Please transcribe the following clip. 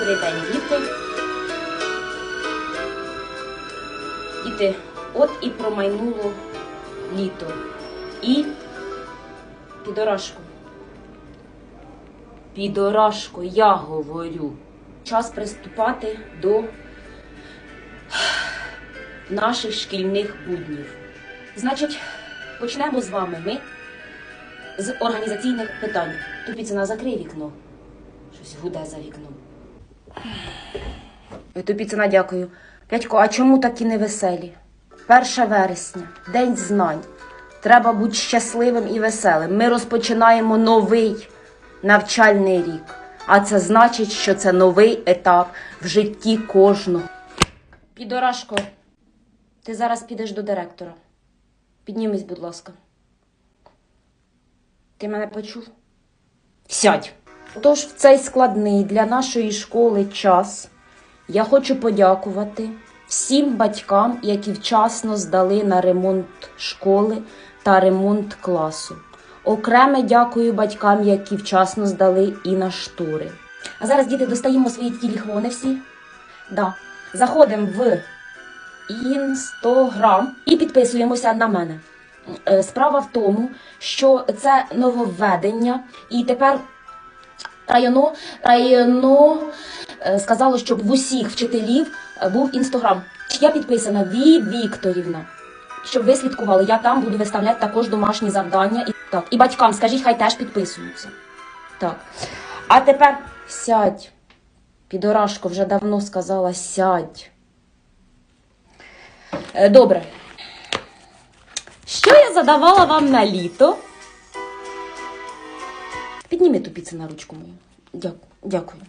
добрий день, діти. Діти, от і промайнуло літо. І підорашко. Підорашко, я говорю. Час приступати до наших шкільних буднів. Значить, почнемо з вами ми з організаційних питань. Тупіцина, закрий вікно. Щось гуде за вікном. Тупіцина, дякую. П'ятько, а чому такі невеселі? 1 вересня, День знань. Треба бути щасливим і веселим. Ми розпочинаємо новий навчальний рік. А це значить, що це новий етап в житті кожного. Підорашко, ти зараз підеш до директора. Піднімись, будь ласка. Ти мене почув? Сядь. Тож в цей складний для нашої школи час я хочу подякувати всім батькам, які вчасно здали на ремонт школи та ремонт класу. Окреме дякую батькам, які вчасно здали і на штури. А зараз, діти, достаємо свої телефони всі. Да. Заходимо в Інстаграм і підписуємося на мене. Е, Справа в тому, що це нововведення, і тепер районо, районо е, сказало, щоб в усіх вчителів е, був інстаграм. Я підписана Ві Вікторівна. Щоб ви слідкували, я там буду виставляти також домашні завдання. І, так, і батькам скажіть, хай теж підписуються. Так. А тепер сядь. Підорашко вже давно сказала сядь. Е, Добре. Що я задавала вам на літо? Підніми тупі це на ручку мою. Дякую. Дякую.